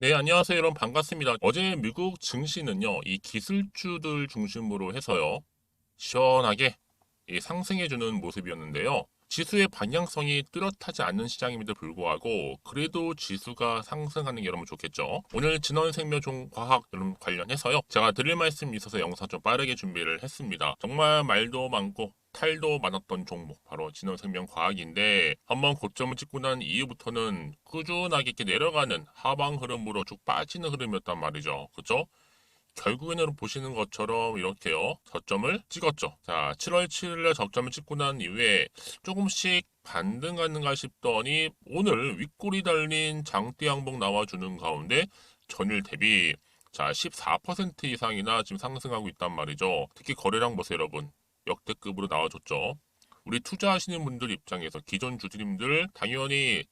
네, 안녕하세요. 여러분 반갑습니다. 어제 미국 증시는요, 이 기술주들 중심으로 해서요, 시원하게 이 상승해 주는 모습이었는데요. 지수의 방향성이 뚜렷하지 않는 시장임에도 불구하고 그래도 지수가 상승하는 게 여러분 좋겠죠. 오늘 진원생명종과학 관련해서요. 제가 드릴 말씀이 있어서 영상 좀 빠르게 준비를 했습니다. 정말 말도 많고 탈도 많았던 종목 바로 진원생명과학인데 한번 고점을 찍고 난 이후부터는 꾸준하게 이렇게 내려가는 하방 흐름으로 쭉 빠지는 흐름이었단 말이죠. 그렇죠? 결국에는 보시는 것처럼 이렇게요. 저점을 찍었죠. 자, 7월 7일에 저점을 찍고 난 이후에 조금씩 반등하는가 싶더니 오늘 윗골이 달린 장대 양봉 나와주는 가운데 전일 대비 자, 14% 이상이나 지금 상승하고 있단 말이죠. 특히 거래량 보세요, 여러분. 역대급으로 나와줬죠. 우리 투자하시는 분들 입장에서 기존 주주님들 당연히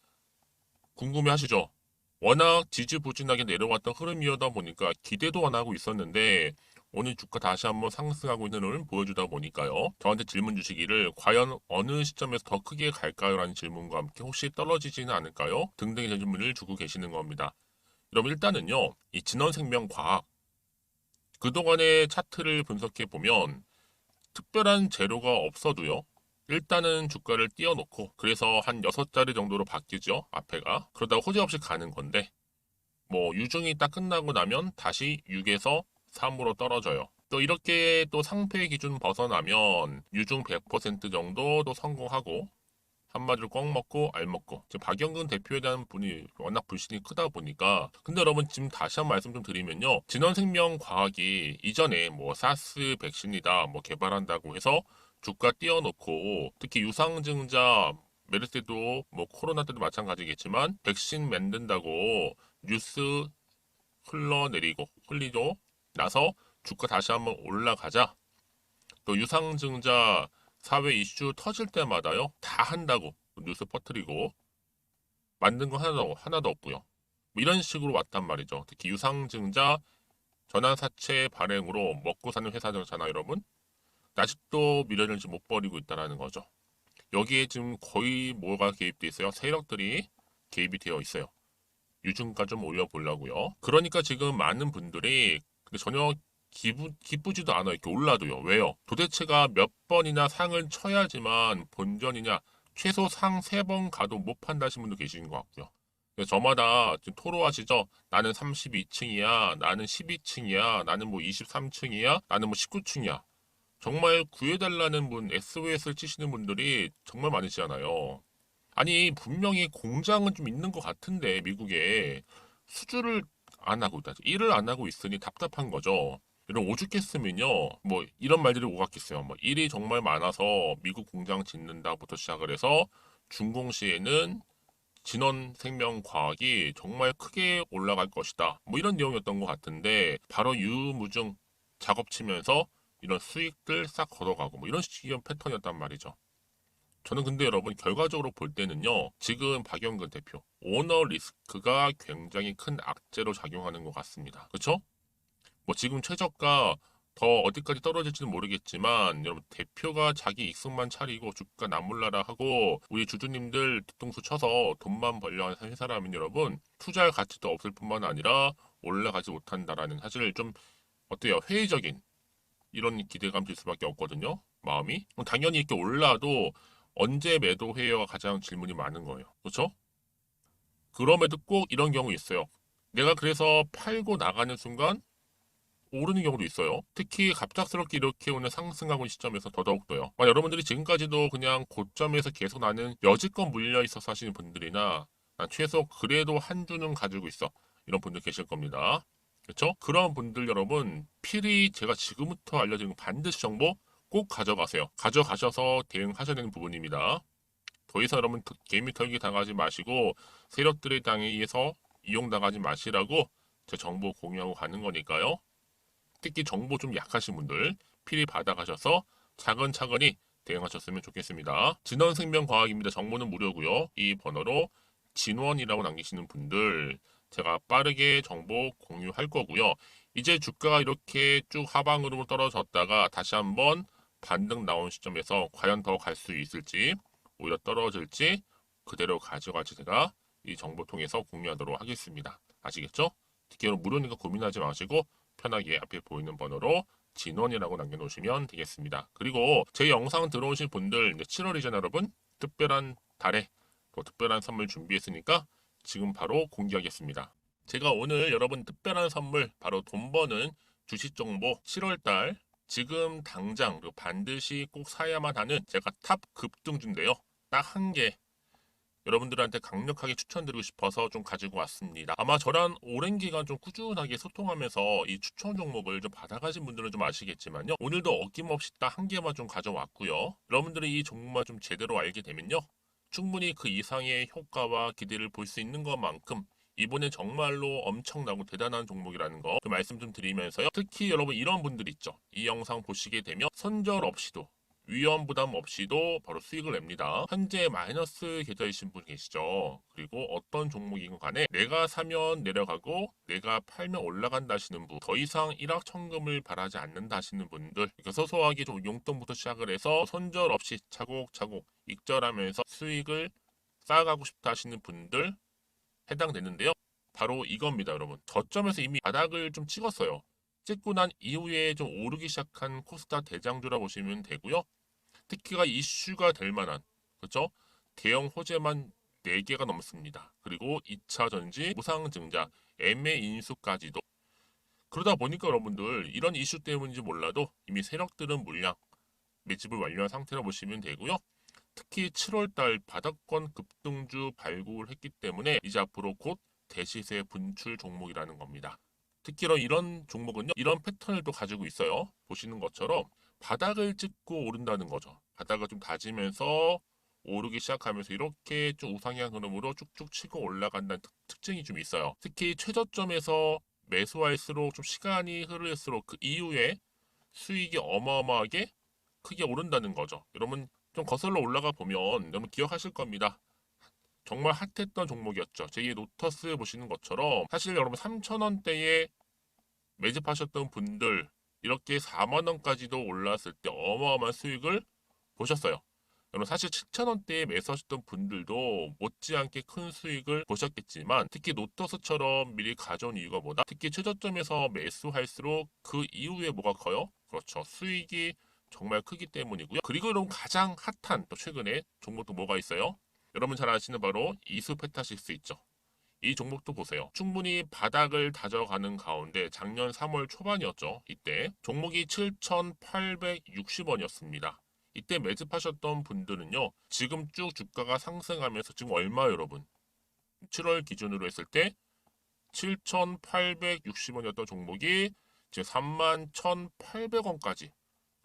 궁금해 하시죠. 워낙 지지부진하게 내려왔던 흐름이었다 보니까 기대도 안 하고 있었는데 오늘 주가 다시 한번 상승하고 있는 흐름을 보여주다 보니까요. 저한테 질문 주시기를 과연 어느 시점에서 더 크게 갈까요? 라는 질문과 함께 혹시 떨어지지는 않을까요? 등등의 질문을 주고 계시는 겁니다. 그럼 일단은요. 이 진원생명과학 그동안의 차트를 분석해 보면 특별한 재료가 없어도요. 일단은 주가를 띄워놓고 그래서 한 6자리 정도로 바뀌죠. 앞에가. 그러다가 호재 없이 가는 건데 뭐 유중이 딱 끝나고 나면 다시 6에서 3으로 떨어져요. 또 이렇게 또 상패 기준 벗어나면 유중 100% 정도 도 성공하고 한마디로 꽉 먹고 알 먹고 지금 박영근 대표에 대한 분이 워낙 불신이 크다 보니까 근데 여러분 지금 다시 한 말씀 좀 드리면요 진원생명과학이 이전에 뭐 사스 백신이다 뭐 개발한다고 해서 주가 띄워놓고 특히 유상증자 메르스 때도 뭐 코로나 때도 마찬가지겠지만 백신 만든다고 뉴스 흘러내리고 흘리죠 나서 주가 다시 한번 올라가자. 또 유상증자 사회 이슈 터질 때마다요 다 한다고 뉴스 퍼뜨리고 만든 거 하나도 하나도 없고요. 뭐 이런 식으로 왔단 말이죠. 특히 유상증자 전환사채 발행으로 먹고 사는 회사잖아요 여러분 아직도 미래를 지금 못 버리고 있다는 거죠. 여기에 지금 거의 뭐가 개입돼 있어요? 세력들이 개입이 되어 있어요. 유증가 좀 올려보려고요. 그러니까 지금 많은 분들이 전혀 기부, 기쁘지도 않아 이렇게 올라도요. 왜요? 도대체가 몇 번이나 상을 쳐야지만 본전이냐 최소 상 세 번 가도 못 판다신 분도 계시는 것 같고요. 저마다 지금 토로하시죠? 나는 32층이야, 나는 12층이야, 나는 뭐 23층이야, 나는 뭐 19층이야. 정말 구해달라는 분, SOS를 치시는 분들이 정말 많으시잖아요. 아니, 분명히 공장은 좀 있는 것 같은데, 미국에. 수주를 안 하고 있다. 일을 안 하고 있으니 답답한 거죠. 이런 오죽했으면요. 뭐 이런 말들이 오갔겠어요. 뭐 일이 정말 많아서 미국 공장 짓는다부터 시작을 해서 준공 시에는 진원 생명 과학이 정말 크게 올라갈 것이다. 뭐 이런 내용이었던 것 같은데 바로 유무증 작업 치면서 이런 수익들 싹 걷어가고 뭐 이런 식의 패턴이었단 말이죠. 저는 근데 여러분 결과적으로 볼 때는요. 지금 박영근 대표 오너 리스크가 굉장히 큰 악재로 작용하는 것 같습니다. 그렇죠? 뭐 지금 최저가 더 어디까지 떨어질지는 모르겠지만 여러분 대표가 자기 익숙만 차리고 주가 나몰라라 하고 우리 주주님들 뒤통수 쳐서 돈만 벌려 하는 회사라면 여러분 투자할 가치도 없을 뿐만 아니라 올라가지 못한다라는 사실 좀 어때요 회의적인 이런 기대감 들 수밖에 없거든요. 마음이. 당연히 이렇게 올라도 언제 매도해요가 가장 질문이 많은 거예요. 그렇죠? 그럼에도 꼭 이런 경우 있어요. 내가 그래서 팔고 나가는 순간 오르는 경우도 있어요. 특히 갑작스럽게 이렇게 오는 상승하고 있는 시점에서 더더욱더요. 여러분들이 지금까지도 그냥 고점에서 계속 나는 여지껏 물려 있어서 하시는 분들이나 최소 그래도 한 주는 가지고 있어 이런 분들 계실 겁니다. 그렇죠? 그런 분들 여러분 필히 제가 지금부터 알려드리는 반드시 정보 꼭 가져가세요. 가져가셔서 대응하셔야 되는 부분입니다. 더 이상 여러분 개미 털기 당하지 마시고 세력들의 당에 의해서 이용당하지 마시라고 제 정보 공유하고 가는 거니까요. 특히 정보 좀 약하신 분들 필히 받아가셔서 차근차근히 대응하셨으면 좋겠습니다. 진원생명과학입니다. 정보는 무료고요. 이 번호로 진원이라고 남기시는 분들 제가 빠르게 정보 공유할 거고요. 이제 주가가 이렇게 쭉 하방으로 떨어졌다가 다시 한번 반등 나온 시점에서 과연 더 갈 수 있을지 오히려 떨어질지 그대로 가져갈지 제가 이 정보 통해서 공유하도록 하겠습니다. 아시겠죠? 특히 여러분 무료니까 고민하지 마시고 편하게 앞에 보이는 번호로 진원이라고 남겨놓으시면 되겠습니다. 그리고 제 영상 들어오신 분들 이제 7월이잖아요, 여러분. 특별한 달에 또 특별한 선물 준비했으니까 지금 바로 공개하겠습니다. 제가 오늘 여러분 특별한 선물 바로 돈 버는 주식 정보 7월달 지금 당장 그리고 반드시 꼭 사야만 하는 제가 탑 급등주인데요. 딱 한 개 여러분들한테 강력하게 추천드리고 싶어서 좀 가지고 왔습니다. 아마 저랑 오랜 기간 좀 꾸준하게 소통하면서 이 추천 종목을 좀 받아가신 분들은 좀 아시겠지만요. 오늘도 어김없이 딱 한 개만 좀 가져왔고요. 여러분들이 이 종목만 좀 제대로 알게 되면요. 충분히 그 이상의 효과와 기대를 볼 수 있는 것만큼 이번엔 정말로 엄청나고 대단한 종목이라는 거 그 말씀 좀 드리면서요. 특히 여러분 이런 분들 있죠. 이 영상 보시게 되면 선절 없이도 위험 부담 없이도 바로 수익을 냅니다. 현재 마이너스 계좌이신 분 계시죠. 그리고 어떤 종목이건 간에 내가 사면 내려가고 내가 팔면 올라간다 하시는 분, 더 이상 일확천금을 바라지 않는다 하시는 분들, 이렇게 소소하게 좀 용돈부터 시작을 해서 손절 없이 차곡차곡 익절하면서 수익을 쌓아가고 싶다 하시는 분들 해당되는데요. 바로 이겁니다, 여러분. 저점에서 이미 바닥을 좀 찍었어요. 찍고 난 이후에 좀 오르기 시작한 코스타 대장주라 보시면 되고요. 특히가 이슈가 될 만한 그렇죠? 대형 호재만 4개가 넘습니다. 그리고 2차 전지, 무상증자, 애매 인수까지도 그러다 보니까 여러분들 이런 이슈 때문인지 몰라도 이미 세력들은 물량 매집을 완료한 상태라 보시면 되고요. 특히 7월달 바닥권 급등주 발굴했기 때문에 이제 앞으로 곧 대시세 분출 종목이라는 겁니다. 특히 이런 종목은요, 이런 패턴을 또 가지고 있어요. 보시는 것처럼 바닥을 찍고 오른다는 거죠. 바닥을 좀 다지면서 오르기 시작하면서 이렇게 좀 우상향 흐름으로 쭉쭉 치고 올라간다는 특, 증이좀 있어요. 특히 최저점에서 매수할수록 좀 시간이 흐를수록 그 이후에 수익이 어마어마하게 크게 오른다는 거죠. 여러분 좀 거슬러 올라가 보면 여러분 기억하실 겁니다. 정말 핫했던 종목이었죠. 제2의 노터스 보시는 것처럼 사실 여러분 3,000원대에 매집하셨던 분들 이렇게 4만 원까지도 올랐을 때 어마어마한 수익을 보셨어요. 여러분 사실 7,000원대에 매수하셨던 분들도 못지않게 큰 수익을 보셨겠지만 특히 노터스처럼 미리 가져온 이유가 뭐다? 특히 최저점에서 매수할수록 그 이후에 뭐가 커요? 그렇죠. 수익이 정말 크기 때문이고요. 그리고 여러분 가장 핫한 또 최근에 종목도 뭐가 있어요? 여러분 잘 아시는 바로 이수페타식스 있죠. 이 종목도 보세요. 충분히 바닥을 다져가는 가운데 작년 3월 초반이었죠. 이때 종목이 7,860원이었습니다. 이때 매집하셨던 분들은요. 지금 쭉 주가가 상승하면서 지금 얼마 여러분? 7월 기준으로 했을 때 7,860원이었던 종목이 지금 31,800원까지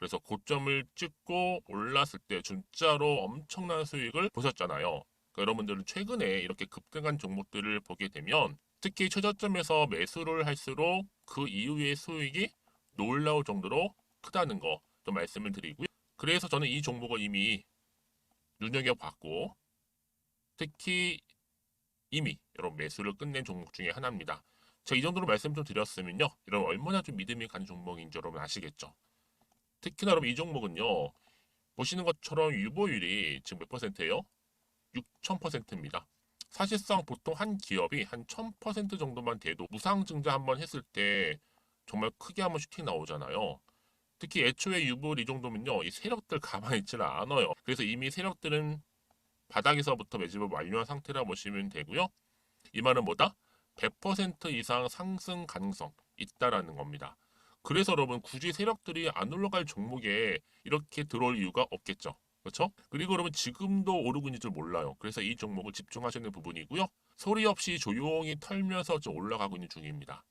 그래서 고점을 찍고 올랐을 때 진짜로 엄청난 수익을 보셨잖아요. 그러니까 여러분들은 최근에 이렇게 급등한 종목들을 보게 되면 특히 최저점에서 매수를 할수록 그 이후의 수익이 놀라울 정도로 크다는 거 좀 말씀을 드리고요. 그래서 저는 이 종목을 이미 눈여겨봤고 특히 이미 여러분 매수를 끝낸 종목 중에 하나입니다. 제가 이 정도로 말씀 좀 드렸으면요. 여러분 얼마나 좀 믿음이 가는 종목인지 여러분 아시겠죠? 특히나 여러분 이 종목은요. 보시는 것처럼 유보율이 지금 몇 퍼센트예요? 6,000%입니다. 사실상 보통 한 기업이 한 1000% 정도만 돼도 무상증자 한번 했을 때 정말 크게 한번 슈팅 나오잖아요. 특히 애초에 유보율 이 정도면요. 이 세력들 가만히 있지는 않아요. 그래서 이미 세력들은 바닥에서부터 매집을 완료한 상태라 보시면 되고요. 이 말은 뭐다? 100% 이상 상승 가능성 있다라는 겁니다. 그래서 여러분 굳이 세력들이 안 올라갈 종목에 이렇게 들어올 이유가 없겠죠. 그렇죠? 그리고 여러분 지금도 오르고 있는 줄 몰라요. 그래서 이 종목을 집중하시는 부분이고요. 소리 없이 조용히 털면서 좀 올라가고 있는 중입니다.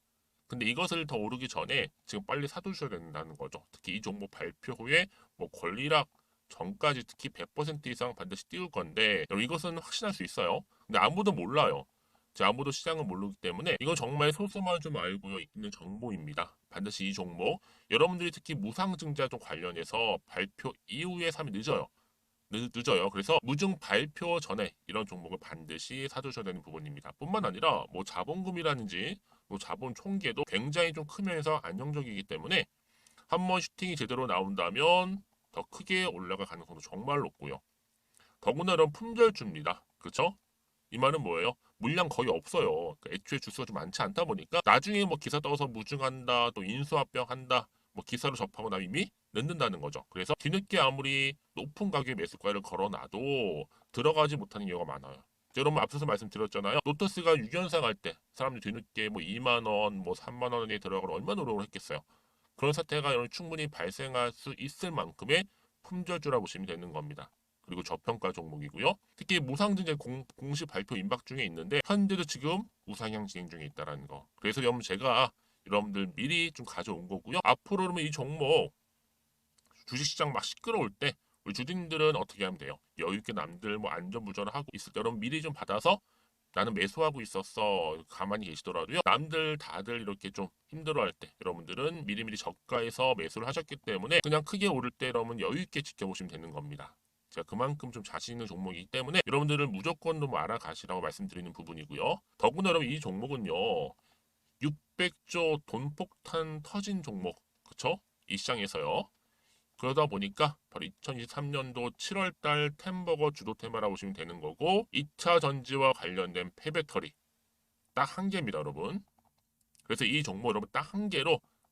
근데 이것을 더 오르기 전에 지금 빨리 사두셔야 된다는 거죠. 특히 이 종목 발표 후에 뭐 권리락 전까지 특히 100% 이상 반드시 띄울 건데 여러분 이것은 확신할 수 있어요. 근데 아무도 몰라요. 아무도 시장을 모르기 때문에 이건 정말 소수만 좀 알고 있는 정보입니다. 반드시 이 종목 여러분들이 특히 무상증자 좀 관련해서 발표 이후에 사면 늦어요. 늦, 늦어요. 그래서 무증 발표 전에 이런 종목을 반드시 사두셔야 되는 부분입니다. 뿐만 아니라 뭐 자본금이라든지 뭐 자본 총계도 굉장히 좀 크면서 안정적이기 때문에 한번 슈팅이 제대로 나온다면 더 크게 올라갈 가능성도 정말 높고요. 더구나 이런 품절주입니다. 그렇죠? 이 말은 뭐예요? 물량 거의 없어요. 그러니까 애초에 주수가 좀 많지 않다 보니까 나중에 뭐 기사 떠서 무증한다, 또 인수합병 한다, 뭐 기사로 접하고 나면 이미 늦는다는 거죠. 그래서 뒤늦게 아무리 높은 가격의 매수가를 걸어놔도 들어가지 못하는 경우가 많아요. 여러분 앞서서 말씀드렸잖아요. 노터스가 6연상 할 때 사람들이 뒤늦게 뭐 2만 원, 뭐 3만 원에 들어가고 얼마나 노력을 했겠어요. 그런 사태가 여러분 충분히 발생할 수 있을 만큼의 품절주라 보시면 되는 겁니다. 그리고 저평가 종목이고요. 특히 무상증자 공, 공시 발표 임박 중에 있는데 현재도 지금 우상향 진행 중에 있다라는 거. 그래서 여러분 제가 여러분들 미리 좀 가져온 거고요. 앞으로 그러면 이 종목 주식시장 막 시끄러울 때 우리 주주님들은 어떻게 하면 돼요? 여유 있게 남들 뭐 안전부전을 하고 있을 때 여러분 미리 좀 받아서 나는 매수하고 있었어 가만히 계시더라도요 남들 다들 이렇게 좀 힘들어할 때 여러분들은 미리미리 저가에서 매수를 하셨기 때문에 그냥 크게 오를 때 여러분 여유 있게 지켜보시면 되는 겁니다. 제가 그만큼 좀 자신 있는 종목이기 때문에 여러분들은 무조건 좀 알아가시라고 말씀드리는 부분이고요. 더구나 여러분 이 종목은요 600조 돈폭탄 터진 종목 그쵸? 이 시장에서요. 그러다 보니까 바로 2023년도 7월달 템버거 주도 테마라고 보시면 되는 거고 2차 전지와 관련된 폐배터리 딱 한 개입니다 여러분 그래서 이 종목 여러분 딱 한 개로 제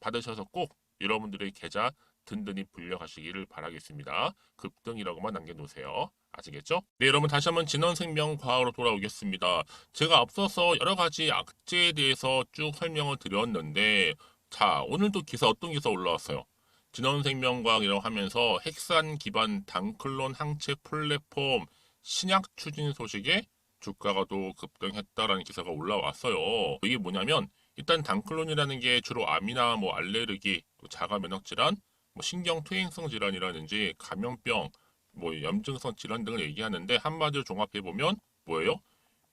받으셔서 꼭 여러분들의 계좌 든든히 불려가시기를 바라겠습니다. 급등이라고만 남겨놓으세요. 아시겠죠? 네, 여러분 다시 한번 진원생명과학으로 돌아오겠습니다. 제가 앞서서 여러 가지 악재에 대해서 쭉 설명을 드렸는데 자, 오늘도 기사 어떤 기사 올라왔어요? 진원생명과학이라고 하면서 핵산 기반 단클론 항체 플랫폼 신약 추진 소식에 주가가 또 급등했다라는 기사가 올라왔어요. 이게 뭐냐면 일단 단클론이라는 게 주로 암이나 뭐 알레르기, 자가 면역 질환, 뭐 신경 퇴행성 질환이라든지 감염병, 뭐 염증성 질환 등을 얘기하는데 한마디로 종합해 보면 뭐예요?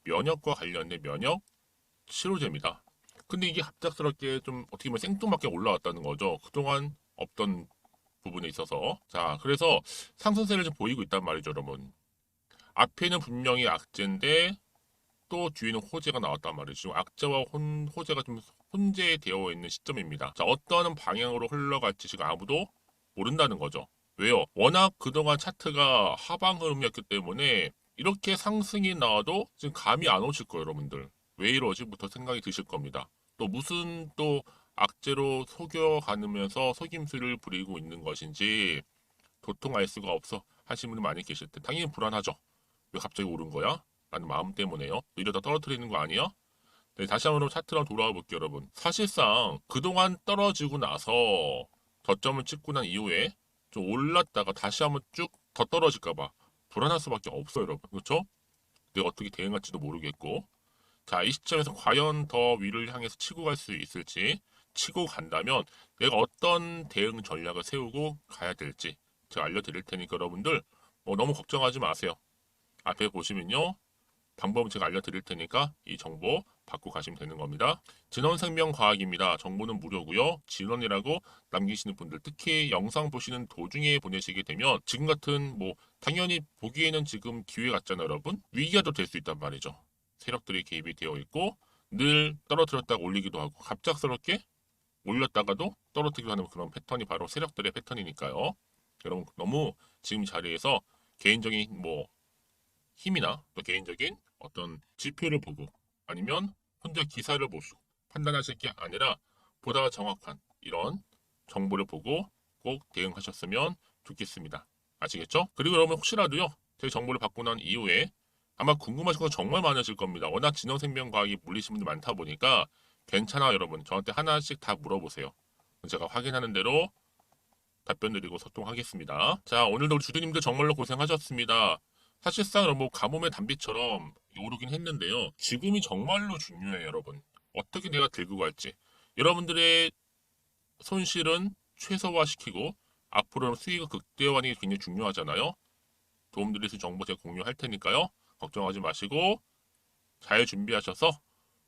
면역과 관련된 면역 치료제입니다. 근데 이게 갑작스럽게 좀 어떻게 보면 생뚱맞게 올라왔다는 거죠. 그동안 없던 부분에 있어서. 자, 그래서 상승세를 좀 보이고 있단 말이죠, 여러분. 앞에는 분명히 악재인데 또 뒤에는 호재가 나왔단 말이죠. 악재와 혼, 호재가 좀 혼재되어 있는 시점입니다. 자, 어떠한 방향으로 흘러갈지 지금 아무도 모른다는 거죠. 왜요? 워낙 그동안 차트가 하방 흐름이었기 때문에 이렇게 상승이 나와도 지금 감이 안 오실 거예요, 여러분들. 왜 이러지부터 생각이 드실 겁니다. 또 무슨 또 악재로 속여가면서 속임수를 부리고 있는 것인지 도통 알 수가 없어 하시는 분이 많이 계실 때 당연히 불안하죠. 왜 갑자기 오른 거야? 라는 마음 때문에요. 이러다 떨어뜨리는 거 아니야? 네, 다시 한번 차트로 돌아와 볼게요, 여러분. 사실상 그동안 떨어지고 나서 저점을 찍고 난 이후에 좀 올랐다가 다시 한번 쭉 더 떨어질까봐 불안할 수밖에 없어요, 여러분. 그렇죠? 내가 어떻게 대응할지도 모르겠고 자, 이 시점에서 과연 더 위를 향해서 치고 갈 수 있을지, 치고 간다면 내가 어떤 대응 전략을 세우고 가야 될지 제가 알려드릴 테니까 여러분들 뭐 너무 걱정하지 마세요. 앞에 보시면요. 방법은 제가 알려드릴 테니까 이 정보 받고 가시면 되는 겁니다. 진원생명과학입니다. 정보는 무료고요. 진원이라고 남기시는 분들 특히 영상 보시는 도중에 보내시게 되면 지금 같은 뭐 당연히 보기에는 지금 기회 같잖아요 여러분. 위기가 또 될 수 있단 말이죠. 세력들이 개입이 되어 있고 늘 떨어뜨렸다가 올리기도 하고 갑작스럽게 올렸다가도 떨어뜨리기도 하는 그런 패턴이 바로 세력들의 패턴이니까요. 여러분 너무 지금 자리에서 개인적인 뭐 힘이나 또 개인적인 어떤 지표를 보고 아니면 혼자 기사를 보시고 판단하실 게 아니라 보다 정확한 이런 정보를 보고 꼭 대응하셨으면 좋겠습니다. 아시겠죠? 그리고 여러분 혹시라도요 제 정보를 받고 난 이후에 아마 궁금하신 거 정말 많으실 겁니다. 워낙 진영생명과학이 물리신 분들 많다 보니까 괜찮아 여러분. 저한테 하나씩 다 물어보세요. 제가 확인하는 대로 답변 드리고 소통하겠습니다. 자 오늘도 주주님들 정말로 고생하셨습니다. 사실상 뭐 가뭄의 단비처럼 오르긴 했는데요. 지금이 정말로 중요해요 여러분. 어떻게 내가 들고 갈지. 여러분들의 손실은 최소화시키고 앞으로는 수익을 극대화하는 게 굉장히 중요하잖아요. 도움드릴 수 정보 제가 공유할 테니까요. 걱정하지 마시고 잘 준비하셔서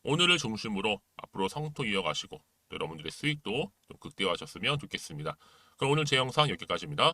오늘을 중심으로 앞으로 성토 이어가시고 또 여러분들의 수익도 좀 극대화하셨으면 좋겠습니다. 그럼 오늘 제 영상 여기까지입니다.